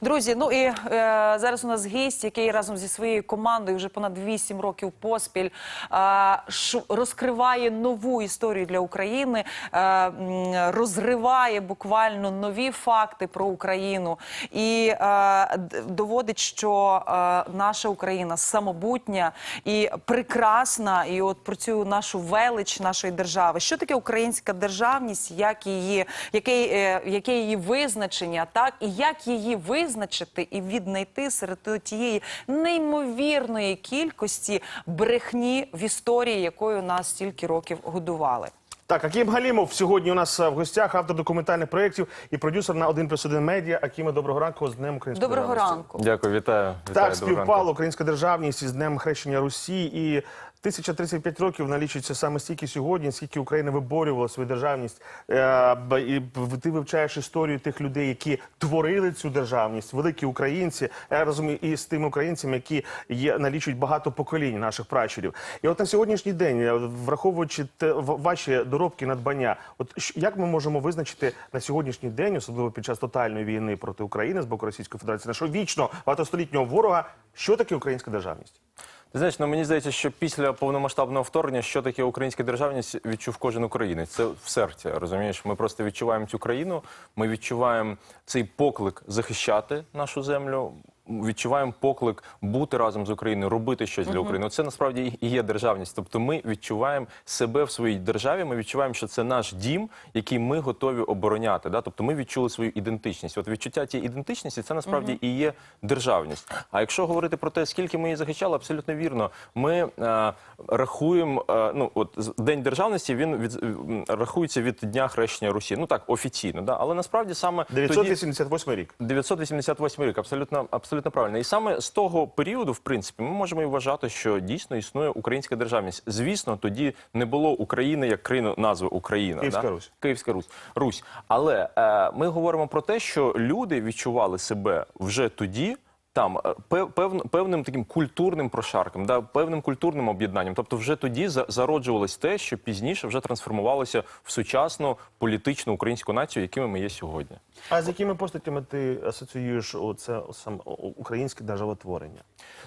Друзі, ну і е, зараз у нас гість, який разом зі своєю командою вже понад 8 років поспіль е, розкриває нову історію для України, е, розриває буквально нові факти про Україну і е, доводить, що е, наша Україна самобутня і прекрасна. І от про цю нашу велич нашої держави. Що таке українська державність? Як її, яке, е, яке її визначення, так і як її визначити і віднайти серед тієї неймовірної кількості брехні в історії, якою нас стільки років годували. Так, Аким Галімов сьогодні у нас е, в гостях, автор документальних проєктів і продюсер на 1 плюс 1 медіа. Акіме, доброго ранку з Днем Української Доброго ранку. Дякую, вітаю. вітаю Так, співпало українська державність із Днем Хрещення Русі. І 1035 років налічується саме стільки сьогодні, скільки Україна виборювала свою державність. Е, І ти вивчаєш історію тих людей, які творили цю державність, великі українці, я розумію, і з тими українцями, які є налічують багато поколінь наших пращурів. І от на сьогоднішній день, е, враховуючи те, ваші доробки, надбання, от як ми можемо визначити на сьогоднішній день, особливо під час тотальної війни проти України з боку Російської Федерації, нашого вічно багатостолітнього ворога, що таке українська державність? Ти знаєш, ну мені здається, що після повномасштабного вторгнення, що таке українська державність, відчув кожен українець. Це в серці, розумієш? Ми просто відчуваємо цю країну, ми відчуваємо цей поклик захищати нашу землю. Відчуваємо поклик бути разом з Україною, робити щось для України. Це насправді і є державність. Тобто, ми відчуваємо себе в своїй державі. Ми відчуваємо, що це наш дім, який ми готові обороняти. Да? Тобто, ми відчули свою ідентичність. От відчуття цієї ідентичності це насправді і є державність. А якщо говорити про те, скільки ми її захищали, абсолютно вірно. Ми е, рахуємо. Е, ну от з- день державності він від рахується від дня хрещення Русі. Ну так офіційно, да але насправді саме тоді- 988 рік. 988 рік, абсолютно, абсолютно правильно. І саме з того періоду, в принципі, ми можемо і вважати, що дійсно існує українська державність. Звісно, тоді не було України як країну назви Україна. Київська да? Русь. Київська Русь. Русь. Але е, ми говоримо про те, що люди відчували себе вже тоді. Там е, пев- пев- певним таким культурним прошарком, да, певним культурним об'єднанням. Тобто, вже тоді за- зароджувалось те, що пізніше вже трансформувалося в сучасну політичну українську націю, якими ми є сьогодні. А з якими постатями ти асоціюєш оце саме українське державотворення?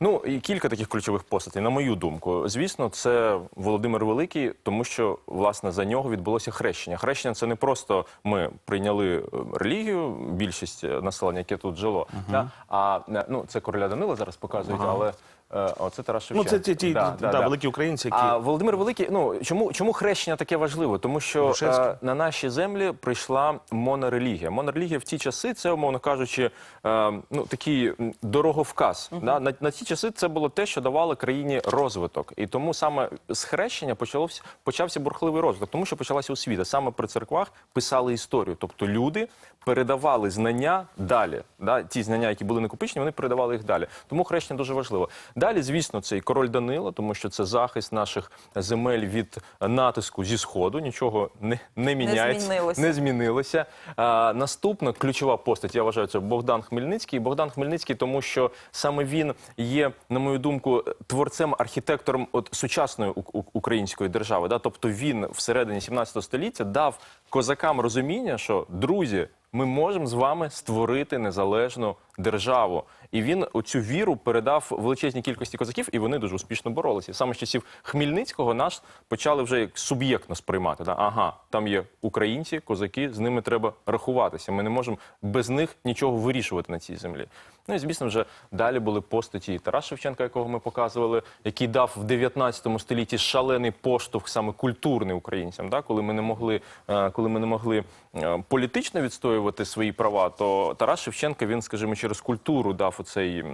Ну і кілька таких ключових постатей, на мою думку. Звісно, це Володимир Великий, тому що власне за нього відбулося хрещення. Хрещення це не просто ми прийняли е, релігію, більшість е, населення, яке тут жило, да? а е, ну це короля Данила зараз показують, але. е, Оце Тарас Ну, Шевченко. це ті, ті да, великі українці, які А Володимир Великий, ну чому, чому хрещення таке важливо? Тому що Грушевський. е, на наші землі прийшла монорелігія. Монорелігія в ті часи, це, умовно кажучи, е, ну такий м, дороговказ. Да? На, на ті часи це було те, що давало країні розвиток. І тому саме з хрещення почалося, почався бурхливий розвиток, тому що почалася освіта. Саме при церквах писали історію. Тобто люди передавали знання далі. Да? Ті знання, які були накопичені, вони передавали їх далі. Тому хрещення дуже важливо. Далі, звісно, це і король Данило, тому що це захист наших земель від натиску зі сходу. Нічого не, не міняється, змінилося. не змінилося. А, наступна ключова постать, я вважаю, це Богдан Хмельницький. Богдан Хмельницький, тому що саме він є, на мою думку, творцем, архітектором от сучасної української держави. Да? Тобто він всередині 17 століття дав козакам розуміння, що друзі. Ми можемо з вами створити незалежну державу, і він оцю віру передав величезній кількості козаків, і вони дуже успішно боролися. Саме з часів Хмельницького нас почали вже як суб'єктно сприймати. Да? Ага, там є українці, козаки, з ними треба рахуватися. Ми не можемо без них нічого вирішувати на цій землі. Ну і звісно, вже далі були постаті Тарас Шевченка, якого ми показували, який дав в 19 столітті шалений поштовх саме культурний українцям. Да? Коли ми не могли, е, коли ми не могли е, політично відстоювати свої права, то Тарас Шевченко він, скажімо, через культуру дав оцей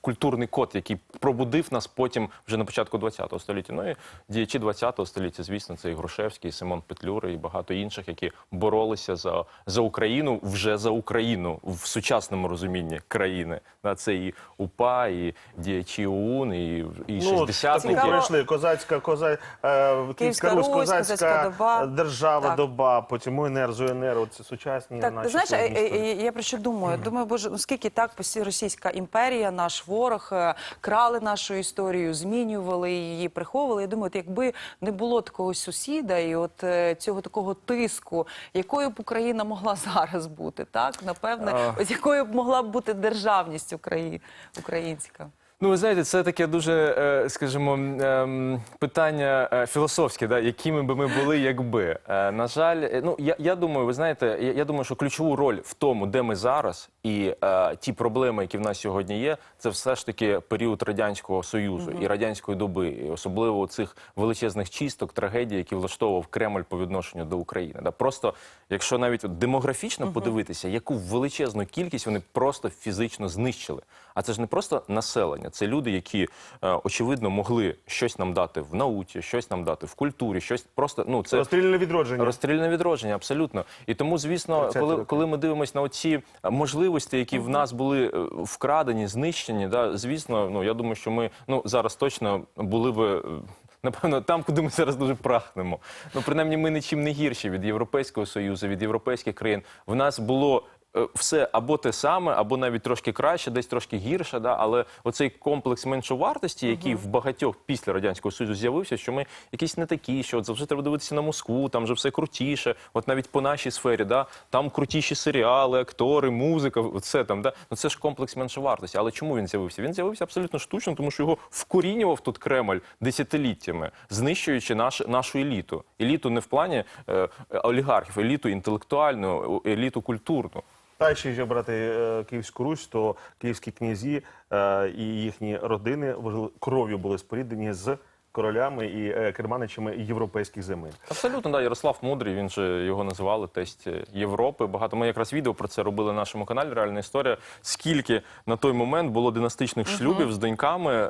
культурний код, який пробудив нас потім вже на початку 20 століття. Ну і діячі 20 століття, звісно, це і Грушевський, і Симон Петлюра, і багато інших, які боролися за, за Україну вже за Україну в сучасному розумінні країни. Да, це і УПА, і діячі ОУН, і, і Ну, 60 таку Цікаво. пройшли козацька, коза, е, Київська Русь, Русь, козацька, козацька доба. держава, Так. доба, потім УНР, ЗУНР, оце сучасні Так, наші знаєш, сьогодні е, е, я про що думаю? Думаю, боже, ну скільки так російська Російська імперія, наш ворог, е, крали нашу історію, змінювали її, приховували. Я думаю, от якби не було такого сусіда і от е, цього такого тиску, якою б Україна могла зараз бути, так напевне, А. ось якою б могла б бути державність України українська. Ну, ви знаєте, це таке дуже, е, скажімо, ем, питання е, філософське, да, якими би ми були, якби. Е, На жаль, ну я, я думаю, ви знаєте, я, я думаю, що ключову роль в тому, де ми зараз, і е, ті проблеми, які в нас сьогодні є, це все ж таки період радянського союзу і радянської доби, і особливо цих величезних чисток, трагедій, які влаштовував Кремль по відношенню до України. Да, просто якщо навіть от демографічно подивитися, яку величезну кількість вони просто фізично знищили. А це ж не просто населення, це люди, які е, очевидно могли щось нам дати в науці, щось нам дати в культурі, щось просто ну це Розстріляне відродження. Розстріляне відродження, абсолютно. І тому, звісно, коли, коли ми дивимося на оці можливості, які в нас були е, вкрадені, знищені, да, звісно, ну я думаю, що ми ну зараз точно були би. е, Напевно, там, куди ми зараз дуже прагнемо. Ну, принаймні, ми нічим не гірші від Європейського Союзу, від європейських країн. В нас було е, все або те саме, або навіть трошки краще, десь трошки гірше. Да? Але оцей комплекс меншовартості, який в багатьох після радянського союзу з'явився, що ми якісь не такі, що от завжди треба дивитися на Москву, там вже все крутіше. От навіть по нашій сфері, да? там крутіші серіали, актори, музика, все там. Да? Ну це ж комплекс меншовартості. Але чому він з'явився? Він з'явився абсолютно штучно, тому що його вкорінював тут Кремль десятиліттями, знищуючи наш, нашу еліту. Еліту не в плані е, олігархів, еліту інтелектуальну, еліту культурну. Та ще якщо брати Київську Русь, то київські князі е, і їхні родини кров'ю були споріднені з королями і е, керманичами європейських земель. Абсолютно, да, Ярослав Мудрий, він же його називали тесть Європи. Багато ми якраз відео про це робили на нашому каналі. Реальна історія. Скільки на той момент було династичних шлюбів з доньками е,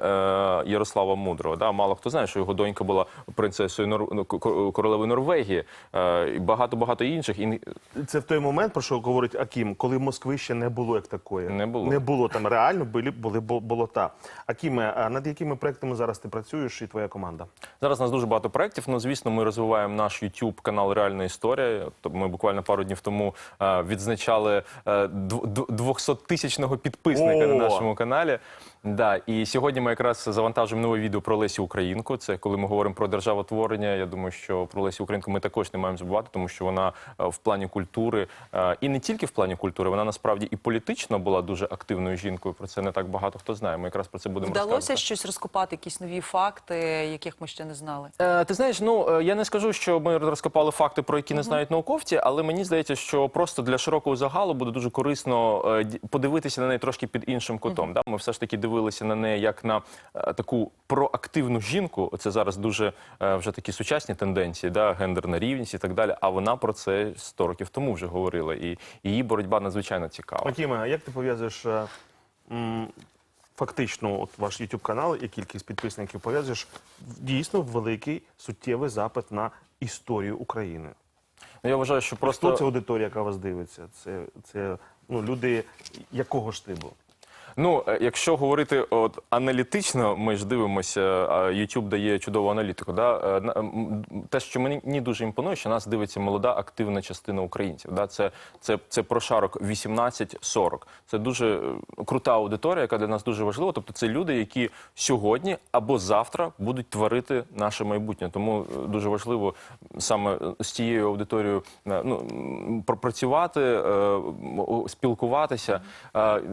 Ярослава Мудрого. Да? Мало хто знає, що його донька була принцесою Нор... ну, королевою Норвегії е, і багато багато інших. І Це в той момент, про що говорить Акім, коли Москви ще не було як такої. Не було. Не було там реально були, були бо- болота. Акіме, а над якими проектами зараз ти працюєш і твоя команда? Зараз у нас дуже багато проєктів. Ну, звісно, ми розвиваємо наш YouTube канал Реальна історія. Тобто Ми буквально пару днів тому е, відзначали е, 200-тисячного підписника на нашому каналі. Да, і сьогодні ми якраз завантажуємо нове відео про Лесі Українку. Це коли ми говоримо про державотворення. Я думаю, що про Лесі Українку ми також не маємо забувати, тому що вона е, в плані культури е, і не тільки в плані культури, вона насправді і політично була дуже активною жінкою. Про це не так багато хто знає. Ми якраз про це будемо Вдалося розказувати. щось розкопати, якісь нові факти, яких ми ще не знали. Е, ти знаєш, ну е, я не скажу, що ми розкопали факти, про які не знають науковці, але мені здається, що просто для широкого загалу буде дуже корисно е, подивитися на неї трошки під іншим кутом. Да? Ми все ж таки дивилися на неї як на е, таку проактивну жінку. Це зараз дуже вже такі сучасні тенденції, да? гендерна рівність і так далі. А вона про це 100 років тому вже говорила, і її боротьба надзвичайно цікава. Акіме, а як ти пов'язуєш фактично от ваш YouTube канал і кількість підписників пов'язуєш дійсно великий суттєвий запит на історію України? Ну, я вважаю, що Просто Хто це аудиторія, яка вас дивиться? Це, це ну, люди якого штибу? Ну, е, якщо говорити от аналітично, ми ж дивимося, YouTube дає чудову аналітику. Да? Е, Те, що мені дуже імпонує, що нас дивиться молода активна частина українців. Да? Це, це, це прошарок 18-40. Це дуже е, крута аудиторія, яка для нас дуже важлива. Тобто це люди, які сьогодні або завтра будуть творити наше майбутнє. Тому дуже важливо саме з цією аудиторією ну, о, спілкуватися.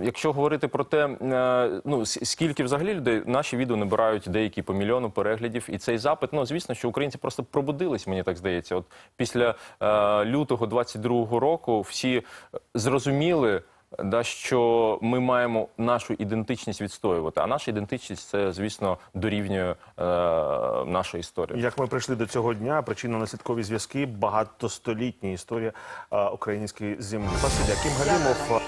Якщо говорити про те, е, ну скільки взагалі людей наші відео набирають деякі по мільйону переглядів, і цей запит, ну звісно, що українці просто пробудились, мені так здається. От після е, лютого 22-го року всі е, зрозуміли. Да, що ми маємо нашу ідентичність відстоювати, а наша ідентичність це, звісно, дорівнює е, нашої історії. Як ми прийшли до цього дня, причинно-наслідкові зв'язки, багатостолітня історія е, української землі. Спасибі, Аким Галімов.